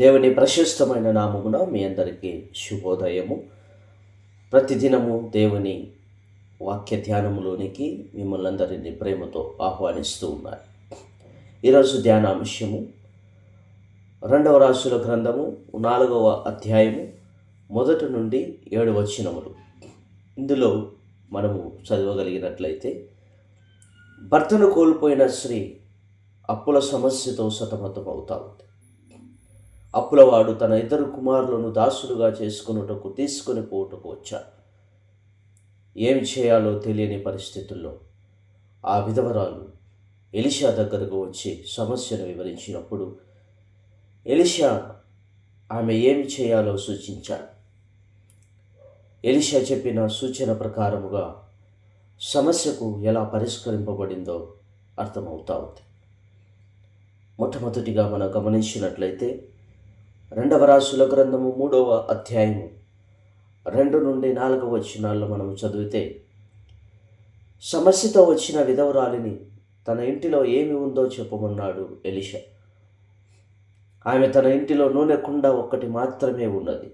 దేవుని ప్రశస్తమైన నామమున మీ అందరికీ శుభోదయము. ప్రతిదినము దేవుని వాక్య ధ్యానములోనికి మిమ్మల్ని అందరినీ ప్రేమతో ఆహ్వానిస్తూ ఉన్నారు. ఈరోజు ధ్యానాంశము రెండవ రాసుల గ్రంథము నాలుగవ అధ్యాయము మొదటి నుండి ఏడు వచనములు. ఇందులో మనము చదవగలిగినట్లయితే భర్తను కోల్పోయిన స్త్రీ అప్పుల సమస్యతో సతమతమవుతా ఉంది. అప్పులవాడు తన ఇద్దరు కుమారులను దాసులుగా చేసుకున్నటకు తీసుకొని పోవుటకు వచ్చాడు. ఏమి చేయాలో తెలియని పరిస్థితుల్లో ఆ విధవరాలు ఎలిషా దగ్గరకు వచ్చి సమస్యను వివరించినప్పుడు ఎలిషా ఆమె ఏమి చేయాలో సూచించాడు. ఎలిషా చెప్పిన సూచన ప్రకారముగా సమస్యకు ఎలా పరిష్కరింపబడిందో అర్థమవుతా ఉంది. మొట్టమొదటిగా మనం గమనించినట్లయితే రెండవ రాసుల గ్రంథము మూడవ అధ్యాయము. రెండు నుండి నాలుగవ వచనాల్లో మనం చదివితే సమస్యతో వచ్చిన విధవరాలిని తన ఇంటిలో ఏమి ఉందో చెప్పమన్నాడు ఎలిషా. ఆమె తన ఇంటిలో నూనె కుండ ఒక్కటి మాత్రమే ఉన్నది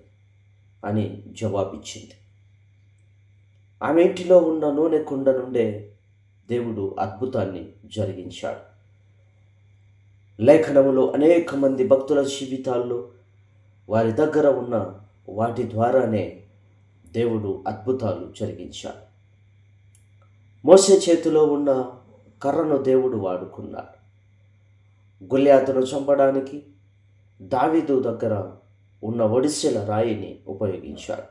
అని జవాబిచ్చింది. ఆమె ఇంటిలో ఉన్న నూనె కుండ నుండే దేవుడు అద్భుతాన్ని జరిగించాడు. లేఖనములో అనేక మంది భక్తుల జీవితాల్లో వారి దగ్గర ఉన్న వాటి ద్వారానే దేవుడు అద్భుతాలు జరిగించాడు. మోసే చేతిలో ఉన్న కర్రను దేవుడు వాడుకున్నాడు. గుళ్యాతను చంపడానికి దావిదు దగ్గర ఉన్న ఒడిసెల రాయిని ఉపయోగించాడు.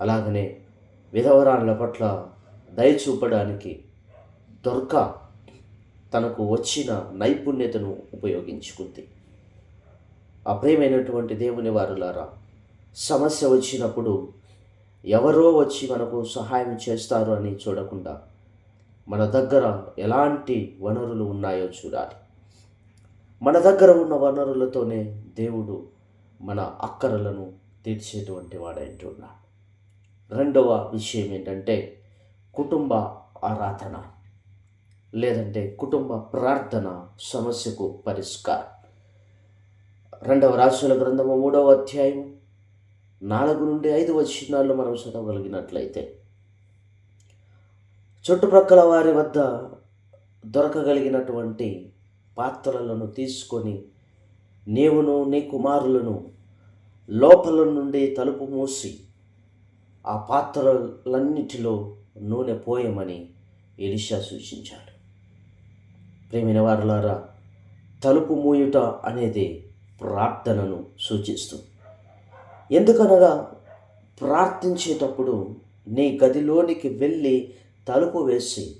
అలాగనే విధవరాళ్ళ పట్ల దయ చూపడానికి దొర్క తనకు వచ్చిన నైపుణ్యతను ఉపయోగించుకుంది. అప్రియమైనటువంటి దేవుని వారులారా సమస్య వచ్చినప్పుడు ఎవరో వచ్చి మనకు సహాయం చేస్తారు అని చూడకుండా మన దగ్గర ఎలాంటి వనరులు ఉన్నాయో చూడాలి. మన దగ్గర ఉన్న వనరులతోనే దేవుడు మన అక్కరలను తీర్చేటువంటి వాడంటున్నాడు రెండవ విషయం ఏంటంటే కుటుంబ ఆరాధన లేదంటే కుటుంబ ప్రార్థన సమస్యకు పరిష్కారం. రెండవ రాసుల గ్రంథము మూడవ అధ్యాయం. నాలుగు నుండి ఐదు వచనాల్లో మనం చదవగలిగినట్లయితే చుట్టుప్రక్కల వారి వద్ద దొరకగలిగినటువంటి పాత్రలను తీసుకొని నీవును నీ కుమారులను లోపల నుండి తలుపు మూసి ఆ పాత్రలన్నిటిలో నూనె పోయమని ఎలిషా సూచించాడు. ప్రేమైన వారులారా తలుపు మూయుట అనేది ప్రార్థనను సూచిస్తుంది ఎందుకనగా ప్రార్థించేటప్పుడు నీ గదిలోనికి వెళ్ళి తలుపు వేసి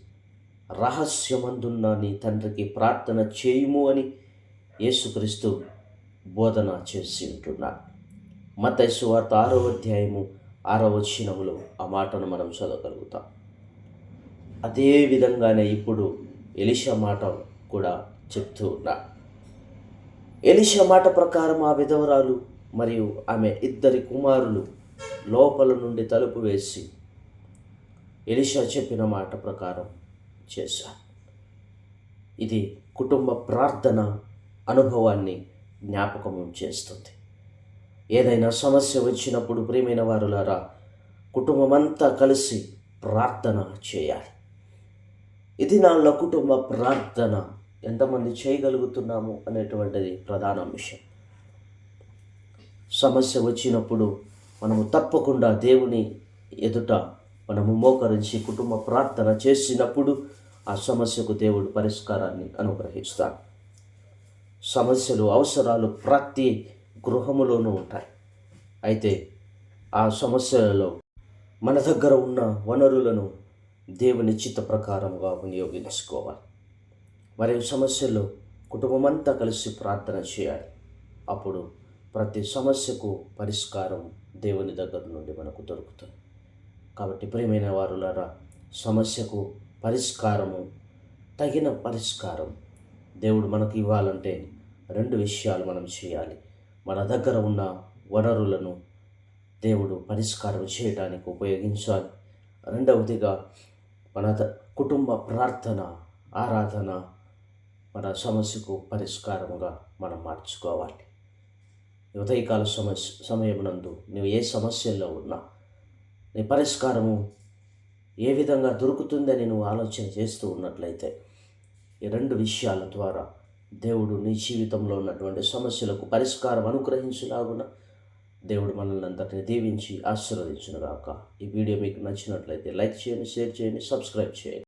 రహస్యమందున్న నీ తండ్రికి ప్రార్థన చేయుము అని యేసుక్రీస్తు బోధన చేసి ఉంటున్నాడు. మతైసు వార్త ఆరో అధ్యాయము ఆరో వచనములో ఆ మాటను మనం చదవగలుగుతాం. అదే విధంగానే ఇప్పుడు ఎలిషా మాట కూడా చెప్తూ ఉన్నాడు. ఎలిషా మాట ప్రకారం ఆ విధవరాలు మరియు ఆమె ఇద్దరి కుమారులు లోపల నుండి తలుపు వేసి ఎలిషా చెప్పిన మాట ప్రకారం చేశారు. ఇది కుటుంబ ప్రార్థన అనుభవాన్ని జ్ఞాపకం చేస్తుంది. ఏదైనా సమస్య వచ్చినప్పుడు ప్రేమైన వారులారా కుటుంబమంతా కలిసి ప్రార్థన చేయాలి. ఇది నాలో కుటుంబ ప్రార్థన ఎంతమంది చేయగలుగుతున్నాము అనేటువంటిది ప్రధాన అంశం సమస్య వచ్చినప్పుడు మనము తప్పకుండా దేవుని ఎదుట మనము మోకరించి కుటుంబ ప్రార్థన చేసినప్పుడు ఆ సమస్యకు దేవుడు పరిష్కారాన్ని అనుగ్రహిస్తాడు. సమస్యలు అవసరాలు ప్రతి గృహములోనూ ఉంటాయి. అయితే ఆ సమస్యలలో మన దగ్గర ఉన్న వనరులను దేవుని చిత్త ప్రకారంగా వినియోగించుకోవాలి. మరియు సమస్యల్లో కుటుంబమంతా కలిసి ప్రార్థన చేయాలి. అప్పుడు ప్రతి సమస్యకు పరిష్కారం దేవుని దగ్గర నుండి మనకు దొరుకుతుంది. కాబట్టి ప్రియమైన వారులరా సమస్యకు పరిష్కారము తగిన పరిష్కారం దేవుడు మనకు ఇవ్వాలంటే రెండు విషయాలు మనం చేయాలి. మన దగ్గర ఉన్న వనరులను దేవుడు పరిష్కారం చేయడానికి ఉపయోగించాలి. రెండవదిగా మన ద- కుటుంబ ప్రార్థన ఆరాధన మన సమస్యకు పరిష్కారముగా మనం మార్చుకోవాలి. ఉదయకాల సమస్య సమయమునందు నువ్వు ఏ సమస్యల్లో ఉన్నా నీ పరిష్కారము ఏ విధంగా దొరుకుతుందని నువ్వు ఆలోచన చేస్తూ ఉన్నట్లయితే ఈ రెండు విషయాల ద్వారా దేవుడు నీ జీవితంలో ఉన్నటువంటి సమస్యలకు పరిష్కారం అనుగ్రహించలాగున దేవుడు మనల్ని అంతటిని దీవించి ఆశీర్వదించునుగాక. ఈ వీడియో మీకు నచ్చినట్లయితే లైక్ చేయండి షేర్ చేయండి సబ్స్క్రైబ్ చేయండి.